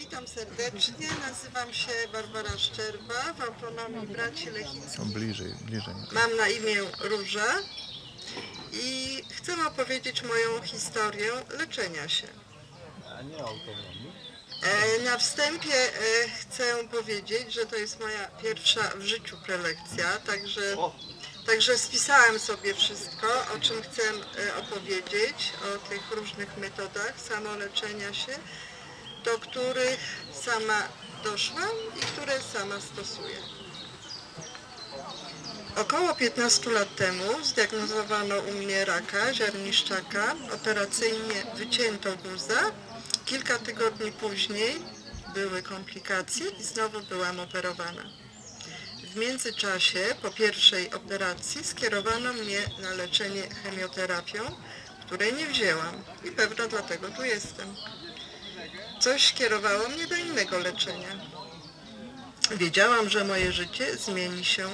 Witam serdecznie, nazywam się Barbara Szczerba w Autonomii Braci Lechickich. Są bliżej, bliżej. Mam na imię Róża i chcę opowiedzieć moją historię leczenia się. A nie autonomii. E, Na wstępie e, chcę powiedzieć, że to jest moja pierwsza w życiu prelekcja, także, także spisałem sobie wszystko, o czym chcę e, opowiedzieć, o tych różnych metodach samoleczenia się, do których sama doszłam i które sama stosuję. Około 15 lat temu zdiagnozowano u mnie raka ziarniszczaka, operacyjnie wycięto guza. Kilka tygodni później były komplikacje i znowu byłam operowana. W międzyczasie, po pierwszej operacji, skierowano mnie na leczenie chemioterapią, której nie wzięłam i pewno dlatego tu jestem. Coś kierowało mnie do innego leczenia. Wiedziałam, że moje życie zmieni się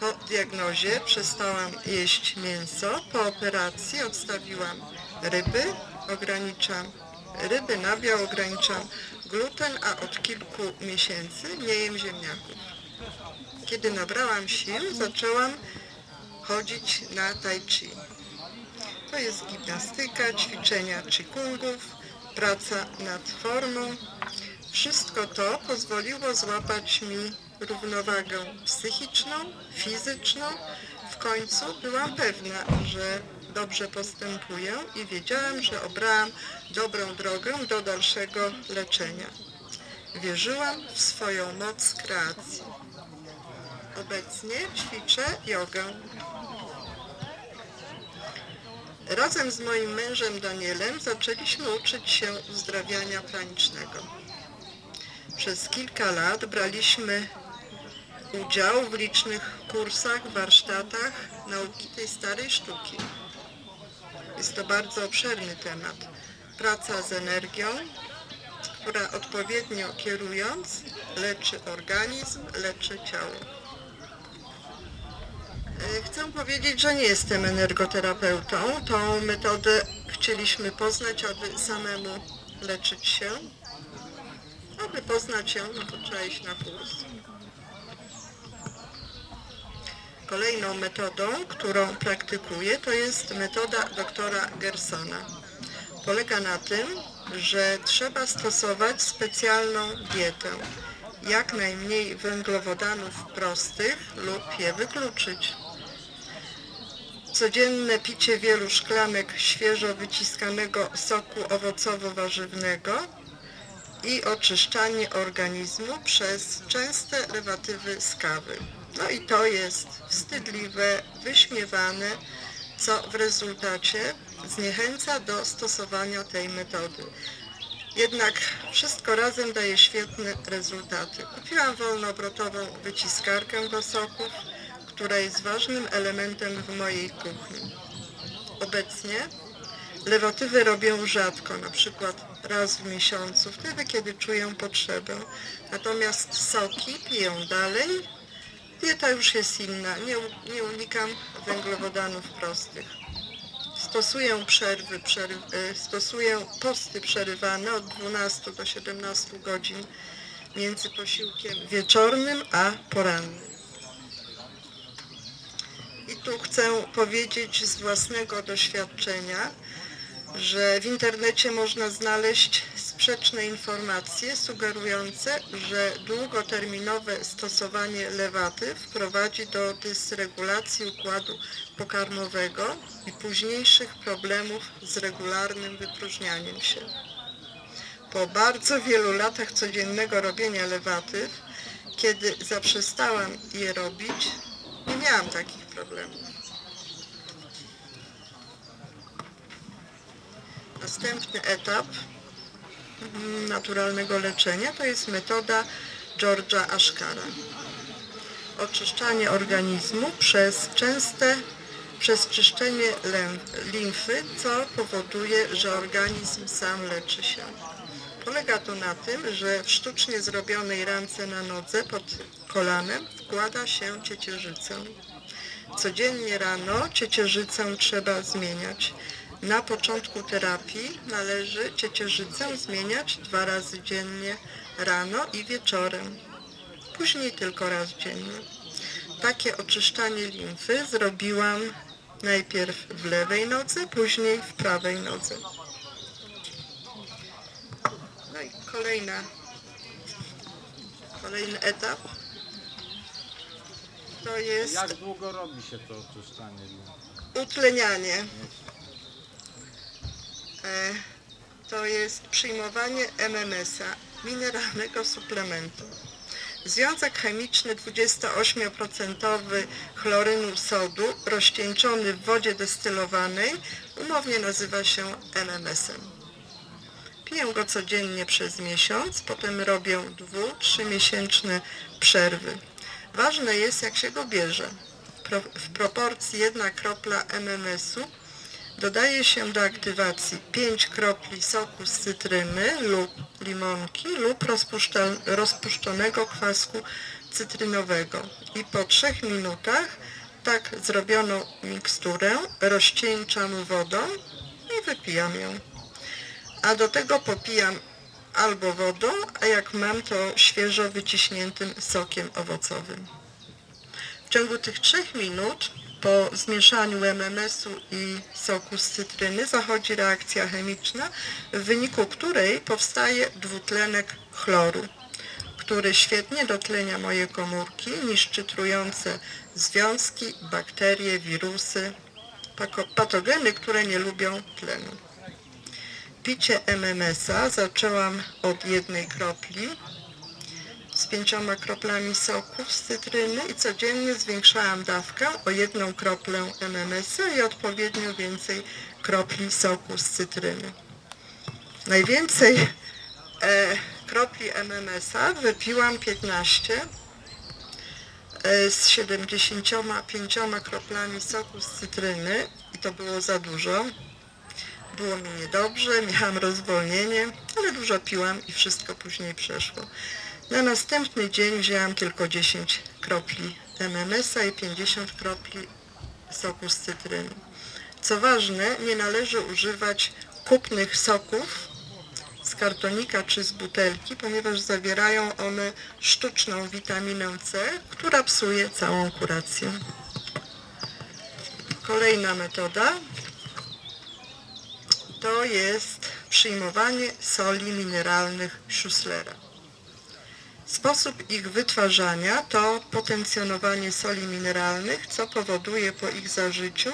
po diagnozie przestałam jeść mięso. Po operacji odstawiłam ryby, ograniczam ryby, nabiał, ograniczam gluten, a od kilku miesięcy nie jem ziemniaków. Kiedy nabrałam sił, zaczęłam chodzić na tai chi. To jest gimnastyka, ćwiczenia qigongów, praca nad formą. Wszystko to pozwoliło złapać mi równowagę psychiczną, fizyczną. W końcu byłam pewna, że dobrze postępuję i wiedziałam, że obrałam dobrą drogę do dalszego leczenia. Wierzyłam w swoją moc kreacji. Obecnie ćwiczę jogę. Razem z moim mężem Danielem zaczęliśmy uczyć się uzdrawiania pranicznego. Przez kilka lat braliśmy udział w licznych kursach, warsztatach nauki tej starej sztuki. Jest to bardzo obszerny temat. Praca z energią, która odpowiednio kierując leczy organizm, leczy ciało. E, Chcę powiedzieć, że nie jestem energoterapeutą. Tą metodę chcieliśmy poznać, aby samemu leczyć się. Aby poznać ją, no to trzeba iść na kurs. Kolejną metodą, którą praktykuję, to jest metoda doktora Gersona. Polega na tym, że trzeba stosować specjalną dietę. Jak najmniej węglowodanów prostych lub je wykluczyć. Codzienne picie wielu szklanek świeżo wyciskanego soku owocowo-warzywnego i oczyszczanie organizmu przez częste lewatywy z kawy. No i to jest wstydliwe, wyśmiewane, co w rezultacie zniechęca do stosowania tej metody. Jednak wszystko razem daje świetne rezultaty. Kupiłam wolnoobrotową wyciskarkę do soków, która jest ważnym elementem w mojej kuchni. Obecnie lewatywy robię rzadko, na przykład raz w miesiącu, wtedy kiedy czuję potrzebę. Natomiast soki piję dalej. Dieta już jest inna, nie, nie unikam węglowodanów prostych. Stosuję przerwy, przery, e, stosuję posty przerywane od 12 do 17 godzin między posiłkiem wieczornym a porannym. Chcę powiedzieć z własnego doświadczenia, że w internecie można znaleźć sprzeczne informacje sugerujące, że długoterminowe stosowanie lewatyw prowadzi do dysregulacji układu pokarmowego i późniejszych problemów z regularnym wypróżnianiem się. Po bardzo wielu latach codziennego robienia lewatyw, kiedy zaprzestałam je robić, nie miałam takich Następny etap mm, naturalnego leczenia to jest metoda George'a Ashkara. Oczyszczanie organizmu przez częste przez czyszczenie limfy, co powoduje, że organizm sam leczy się. Polega to na tym, że w sztucznie zrobionej rance na nodze pod kolanem wkłada się ciecierzycę. Codziennie rano ciecierzycę trzeba zmieniać. Na początku terapii należy ciecierzycę zmieniać dwa razy dziennie, rano i wieczorem. Później tylko raz dziennie. Takie oczyszczanie limfy zrobiłam najpierw w lewej nodze, później w prawej nodze. No i kolejna, kolejny etap to jest Jak długo robi się to oczyszczanie utlenianie. E, To jest przyjmowanie MMS-a, mineralnego suplementu. Związek chemiczny 28% chlorynu sodu rozcieńczony w wodzie destylowanej umownie nazywa się MMS-em. Piję go codziennie przez miesiąc, potem robię dwu-, miesięczne przerwy. Ważne jest, jak się go bierze. W proporcji jedna kropla MMS-u dodaje się do aktywacji 5 kropli soku z cytryny lub limonki lub rozpuszczonego kwasku cytrynowego i po 3 minutach tak zrobioną miksturę rozcieńczam wodą i wypijam ją. A do tego popijam albo wodą, a jak mam to świeżo wyciśniętym sokiem owocowym. W ciągu tych 3 minut po zmieszaniu MMS-u i soku z cytryny zachodzi reakcja chemiczna, w wyniku której powstaje dwutlenek chloru, który świetnie dotlenia moje komórki, niszczy trujące związki, bakterie, wirusy, patogeny, które nie lubią tlenu. Picie MMS-a zaczęłam od jednej kropli z pięcioma kroplami soku z cytryny i codziennie zwiększałam dawkę o jedną kroplę MMS-a i odpowiednio więcej kropli soku z cytryny. Najwięcej e, kropli MMS-a wypiłam 15 e, z 75 kroplami soku z cytryny i to było za dużo. Było mi niedobrze, miałam rozwolnienie, ale dużo piłam i wszystko później przeszło. Na następny dzień wzięłam tylko 10 kropli MMS-a i 50 kropli soku z cytryny. Co ważne, nie należy używać kupnych soków z kartonika czy z butelki, ponieważ zawierają one sztuczną witaminę C, która psuje całą kurację. Kolejna metoda to jest przyjmowanie soli mineralnych Schusslera. Sposób ich wytwarzania to potencjonowanie soli mineralnych, co powoduje po ich zażyciu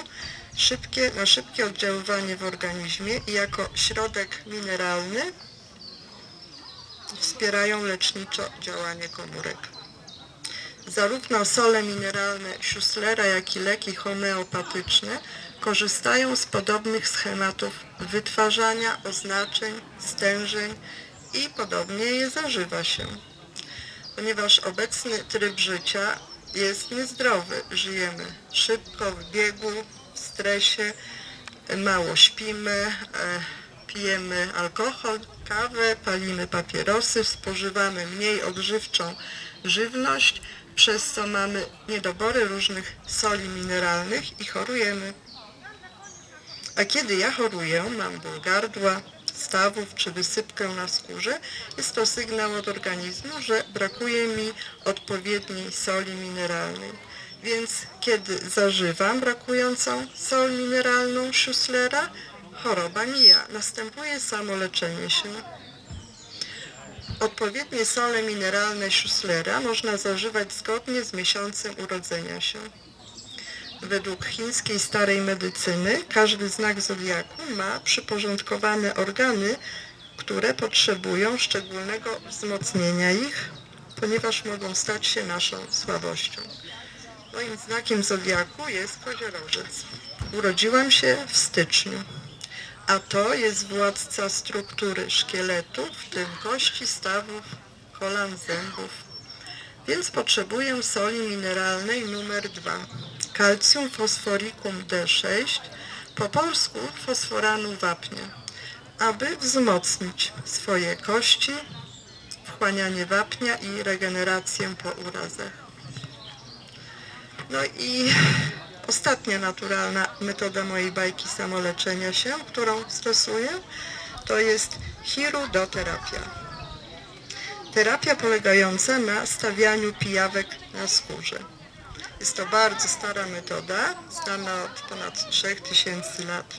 szybkie, na szybkie oddziaływanie w organizmie i jako środek mineralny wspierają leczniczo działanie komórek. Zarówno sole mineralne Schusslera, jak i leki homeopatyczne korzystają z podobnych schematów wytwarzania oznaczeń, stężeń i podobnie je zażywa się ponieważ obecny tryb życia jest niezdrowy. Żyjemy szybko, w biegu, w stresie, mało śpimy, e, pijemy alkohol, kawę, palimy papierosy, spożywamy mniej odżywczą żywność, przez co mamy niedobory różnych soli mineralnych i chorujemy. A kiedy ja choruję, mam ból gardła, stawów czy wysypkę na skórze, jest to sygnał od organizmu, że brakuje mi odpowiedniej soli mineralnej. Więc kiedy zażywam brakującą sol mineralną Schusslera, choroba mija, następuje samoleczenie się. Odpowiednie sole mineralne Schusslera można zażywać zgodnie z miesiącem urodzenia się. Według chińskiej starej medycyny każdy znak zodiaku ma przyporządkowane organy, które potrzebują szczególnego wzmocnienia ich, ponieważ mogą stać się naszą słabością. Moim znakiem zodiaku jest koziorożec. Urodziłam się w styczniu, a to jest władca struktury szkieletu, w tym kości, stawów, kolan, zębów. Więc potrzebuję soli mineralnej numer 2 kalcium fosforicum D6, po polsku fosforanu wapnia, aby wzmocnić swoje kości, wchłanianie wapnia i regenerację po urazach. No i Ostatnia naturalna metoda mojej bajki samoleczenia się, którą stosuję, to jest chirudoterapia. Terapia polegająca na stawianiu pijawek na skórze. Jest to bardzo stara metoda, znana od ponad 3000 lat.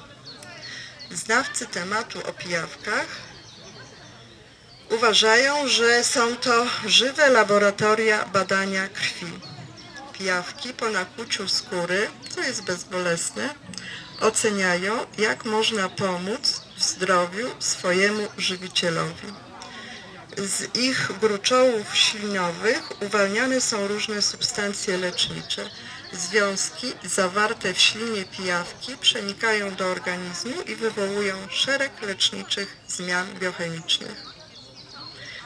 Znawcy tematu o pijawkach uważają, że są to żywe laboratoria badania krwi. Pijawki po nakłuciu skóry, co jest bezbolesne, oceniają, jak można pomóc w zdrowiu swojemu żywicielowi. Z ich gruczołów ślinowych uwalniane są różne substancje lecznicze. Związki zawarte w ślinie pijawki przenikają do organizmu i wywołują szereg leczniczych zmian biochemicznych.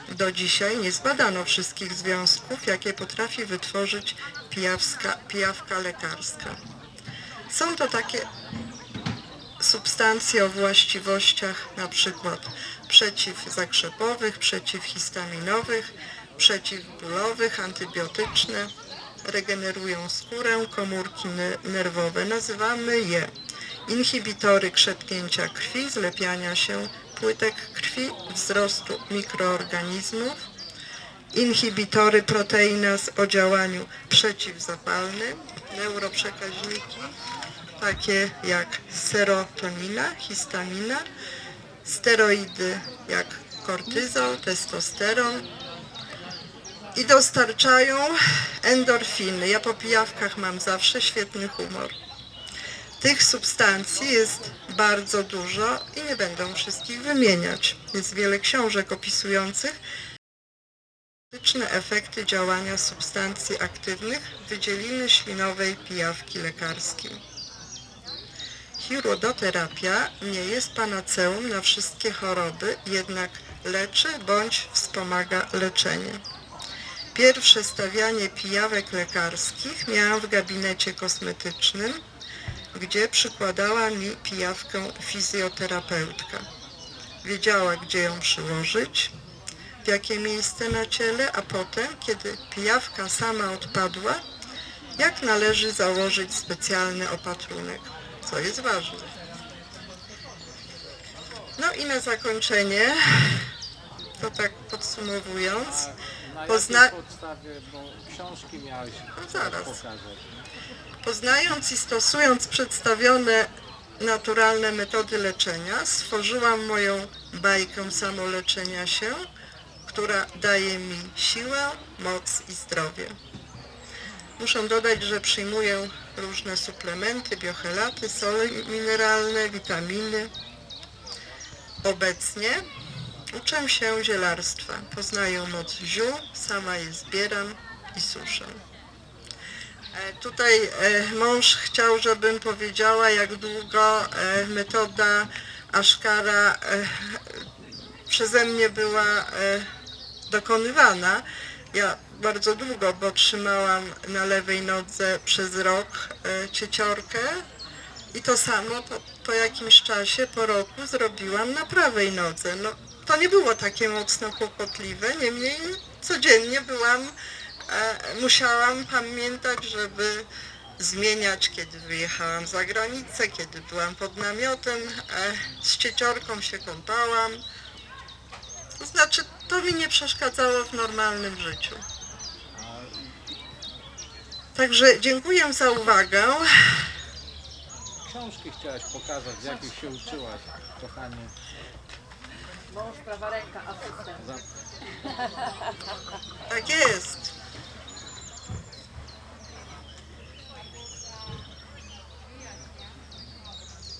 Do dzisiaj nie zbadano wszystkich związków, jakie potrafi wytworzyć pijawska, pijawka lekarska. Są to takie substancje o właściwościach przykład przeciwzakrzepowych, przeciwhistaminowych, przeciwbólowych, antybiotyczne, regenerują skórę, komórki ne- nerwowe. Nazywamy je inhibitory krzepnięcia krwi, zlepiania się płytek krwi, wzrostu mikroorganizmów, inhibitory proteinas o działaniu przeciwzapalnym, neuroprzekaźniki, takie jak serotonina, histamina, steroidy jak kortyzol, testosteron i dostarczają endorfiny. Ja po pijawkach mam zawsze świetny humor. Tych substancji jest bardzo dużo i nie będę wszystkich wymieniać. Jest wiele książek opisujących praktyczne efekty działania substancji aktywnych wydzieliny ślinowej pijawki lekarskiej. Chirudoterapia nie jest panaceum na wszystkie choroby, jednak leczy bądź wspomaga leczenie. Pierwsze stawianie pijawek lekarskich miałam w gabinecie kosmetycznym, gdzie przykładała mi pijawkę fizjoterapeutka. Wiedziała, gdzie ją przyłożyć, w jakie miejsce na ciele, a potem, kiedy pijawka sama odpadła, jak należy założyć specjalny opatrunek, co jest ważne. No i na zakończenie, to tak podsumowując, Na Pozna- No zaraz. Poznając i stosując przedstawione naturalne metody leczenia, stworzyłam moją bajkę samoleczenia się, która daje mi siłę, moc i zdrowie. Muszę dodać, że przyjmuję różne suplementy, biochelaty, sole mineralne, witaminy. Obecnie uczę się zielarstwa. Poznaję moc ziół, sama je zbieram i suszę. E, Tutaj e, mąż chciał, żebym powiedziała, jak długo e, metoda Aszkara przeze mnie była dokonywana. Ja bardzo długo, bo trzymałam na lewej nodze przez rok e, cieciorkę i to samo po, po jakimś czasie, po roku zrobiłam na prawej nodze. No, to nie było takie mocno kłopotliwe, niemniej codziennie byłam e, musiałam pamiętać, żeby zmieniać, kiedy wyjechałam za granicę, kiedy byłam pod namiotem, e, z cieciorką się kąpałam. To znaczy, to mi nie przeszkadzało w normalnym życiu. Także dziękuję za uwagę. Książki chciałaś pokazać, z jakich się uczyłaś, kochanie. Mąż, prawa ręka, asystent. Za... Tak jest.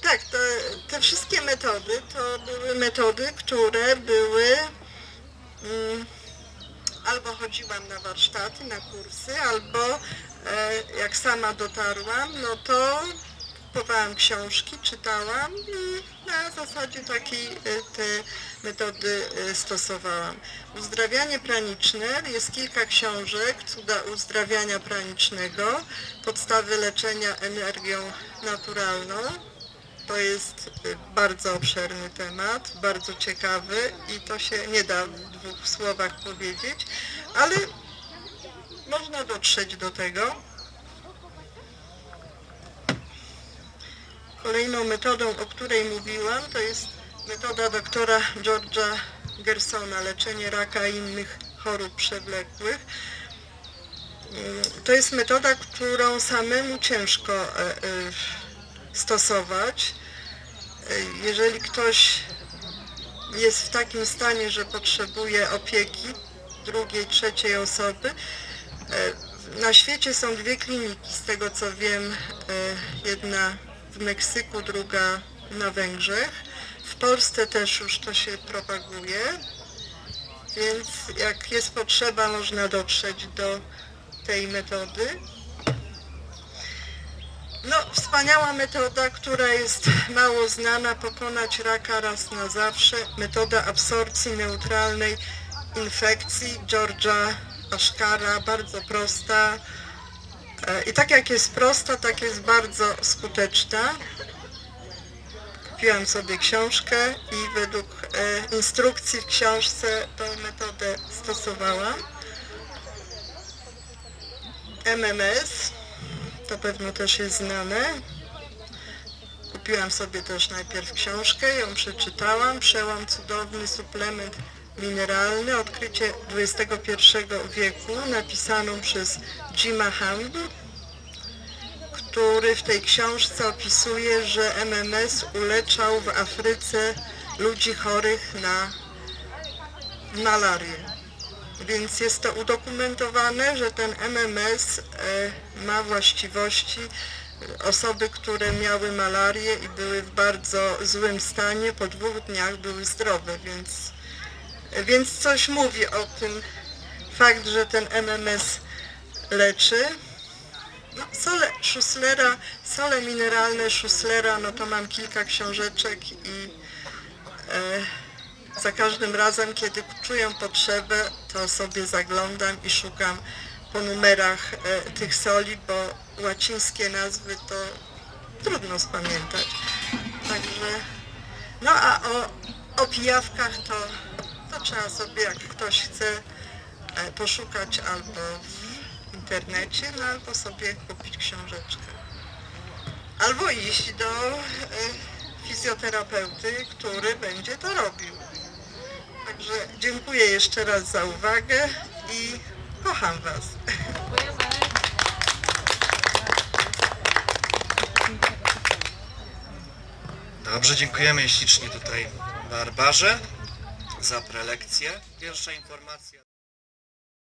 Tak, to, te wszystkie metody to były metody, które były mm, albo chodziłam na warsztaty, na kursy, albo jak sama dotarłam, no to kupowałam książki, czytałam i na zasadzie takiej e, te metody e, stosowałam. Uzdrawianie praniczne, jest kilka książek, cuda uzdrawiania pranicznego, podstawy leczenia energią naturalną. To jest bardzo obszerny temat, bardzo ciekawy i to się nie da w dwóch słowach powiedzieć, ale można dotrzeć do tego. kolejną metodą, o której mówiłam, to jest metoda doktora George'a Gersona, leczenie raka i innych chorób przewlekłych. To jest metoda, którą samemu ciężko e, e, stosować. Jeżeli ktoś jest w takim stanie, że potrzebuje opieki drugiej, trzeciej osoby, na świecie są dwie kliniki, z tego co wiem, e, jedna w Meksyku, druga na Węgrzech. W Polsce też już to się propaguje, więc jak jest potrzeba, można dotrzeć do tej metody. No, wspaniała metoda, która jest mało znana, pokonać raka raz na zawsze. Metoda absorpcji neutralnej infekcji George'a Ashkara, bardzo prosta. E, I tak jak jest prosta, tak jest bardzo skuteczna. Kupiłam sobie książkę i według e, instrukcji w książce tą metodę stosowałam. MMS, to pewno też jest znane. Kupiłam sobie też najpierw książkę, ją przeczytałam. Przełam cudowny suplement mineralny, odkrycie XXI wieku, napisaną przez Jima Hamd, który w tej książce opisuje, że MMS uleczał w Afryce ludzi chorych na malarię. Więc jest to udokumentowane, że ten MMS e, ma właściwości osoby, które miały malarię i były w bardzo złym stanie, po dwóch dniach były zdrowe, więc, więc coś mówi o tym fakt, że ten MMS leczy. No, sole Schusslera, sole mineralne Schusslera, no to mam kilka książeczek i e, za każdym razem, kiedy czuję potrzebę, to sobie zaglądam i szukam po numerach e, tych soli, bo łacińskie nazwy to trudno spamiętać. Także, no a o, o pijawkach to trzeba sobie, jak ktoś chce, e, poszukać albo w internecie, no albo sobie kupić książeczkę. Albo iść do e, fizjoterapeuty, który będzie to robił. Także dziękuję jeszcze raz za uwagę i kocham Was. Dobrze, dziękujemy ślicznie tutaj Barbarze za prelekcję. Pierwsza informacja.